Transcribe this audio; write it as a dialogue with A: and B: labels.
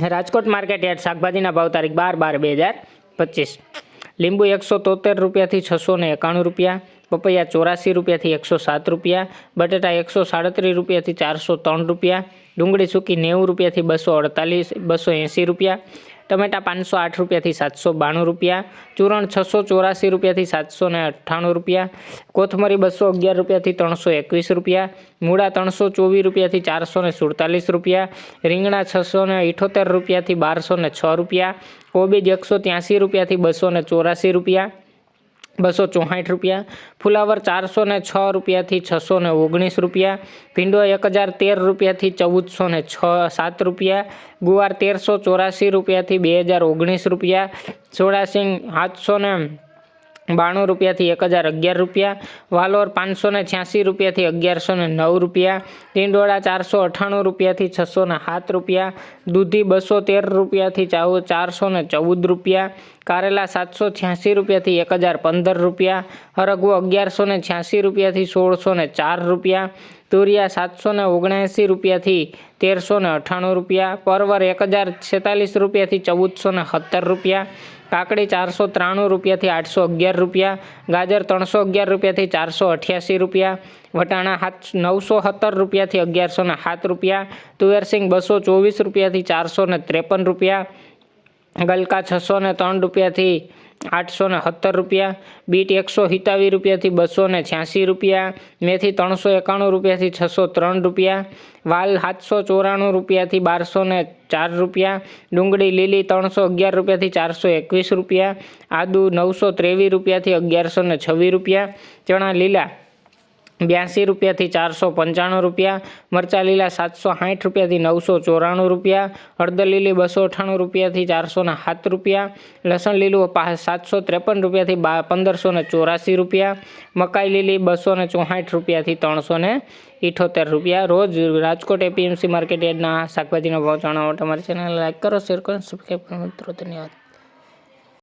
A: Rajkot market yard, શાકભાજીના ભાવ તારીખ બાર બાર બે હજાર પચીસ. લીંબુ એકસો તોતેર રૂપિયાથી છસો ને એકાણું રૂપિયા, પપૈયા ચોરાસી રૂપિયાથી એકસો સાત રૂપિયા, બટેટા એકસો સાડત્રીસ રૂપિયાથી ચારસો ત્રણ રૂપિયા, ડુંગળી સૂકી નેવું રૂપિયાથી બસો અડતાલીસ, બસો એંસી રૂપિયા ટમેટા પાંચસો આઠ રૂપિયાથી સાતસો બાણું રૂપિયા, ચૂરણ છસો ચોરાસી રૂપિયાથી સાતસો ને અઠ્ઠાણું રૂપિયા, કોથમરી બસો અગિયાર રૂપિયાથી ત્રણસો એકવીસ રૂપિયા, મૂળા ત્રણસો ચોવીસ રૂપિયાથી ચારસો ને સુડતાલીસ રૂપિયા, રીંગણા છસો ને ઇઠોતેર રૂપિયાથી બારસો ને છ રૂપિયા, કોબીજ એકસો ત્યાંસી રૂપિયાથી બસો ને ચોરાસી રૂપિયા બસો ચોસાઠ રૂપિયા, ફુલાવર ચારસો ને છ રૂપિયાથી છસો ને ઓગણીસ રૂપિયા ભીંડો એક હજાર તેર રૂપિયાથી ચૌદસો ને છ સાત રૂપિયા, ગુવાર તેરસો ચોરાસી રૂપિયાથી બે હજાર ઓગણીસ રૂપિયા સોડાસિંગ આઠસો ને બાણું રૂપિયાથી એક હજાર અગિયાર રૂપિયા, વાલોર પાંચસો ને છ્યાસી રૂપિયાથી અગિયારસો ને નવ રૂપિયા, ટીંડોળા ચારસો અઠ્ઠાણું રૂપિયાથી છસો ને સાત રૂપિયા, દૂધી બસો તેર રૂપિયાથી ચાવ ચારસો ને ચૌદ રૂપિયા, કારેલા સાતસો છ્યાસી રૂપિયાથી એક હજાર પંદર રૂપિયા, હરગવો અગિયારસો ને છ્યાસી રૂપિયાથી સોળસો ને ચાર રૂપિયા તુરિયા સાતસો ને ઓગણએંસી રૂપિયાથી તેરસો ને અઠ્ઠાણું રૂપિયા, પરવર એક હજાર છેતાલીસ રૂપિયાથી ચૌદસો ને સત્તર રૂપિયા, કાકડી ચારસો ત્રાણું રૂપિયાથી આઠસો અગિયાર રૂપિયા, ગાજર ત્રણસો અગિયાર રૂપિયાથી ચારસો અઠ્યાસી રૂપિયા, વટાણા સાત નવસો સત્તર રૂપિયાથી અગિયારસો ને સાત રૂપિયા તુવેરસિંગ બસો ચોવીસ રૂપિયાથી ચારસો ને ત્રેપન રૂપિયા, ગલકા છસો ને ત્રણ રૂપિયાથી આઠસો ને સત્તર રૂપિયા, બીટ એકસો સિત્તાવીસ રૂપિયાથી બસો ને છ્યાસી રૂપિયા, મેથી ત્રણસો એકાણું રૂપિયાથી છસો ત્રણ રૂપિયા, વાલ સાતસો ચોરાણું રૂપિયાથી બારસો ને ચાર રૂપિયા, ડુંગળી લીલી ત્રણસો અગિયાર રૂપિયાથી ચારસો એકવીસ રૂપિયા, આદુ નવસો ત્રેવીસ રૂપિયાથી અગિયારસો ને છવ્વીસ રૂપિયા, ચણા લીલા બ્યાસી રૂપિયાથી ચારસો પંચાણું રૂપિયા, મરચાં લીલા સાતસો સાઠ રૂપિયાથી નવસો ચોરાણું રૂપિયા, હળદર લીલી બસો અઠ્ઠાણું રૂપિયાથી ચારસો ને સાત રૂપિયા, લસણ લીલું સાતસો ત્રેપન રૂપિયાથી બા પંદરસો ને ચોરાસી રૂપિયા, મકાઈ લીલી બસો ને ચોસાઠ રૂપિયાથી ત્રણસો ને ઇઠોતેર રૂપિયા. રોજ રાજકોટ એપીએમસી માર્કેટ યાર્ડના શાકભાજીનો ભાવ જાણવા. માટે અમારી ચેનલ લાઈક કરો, શેર કરો સબસ્ક્રાઈબ કરો. મિત્રો, ધન્યવાદ.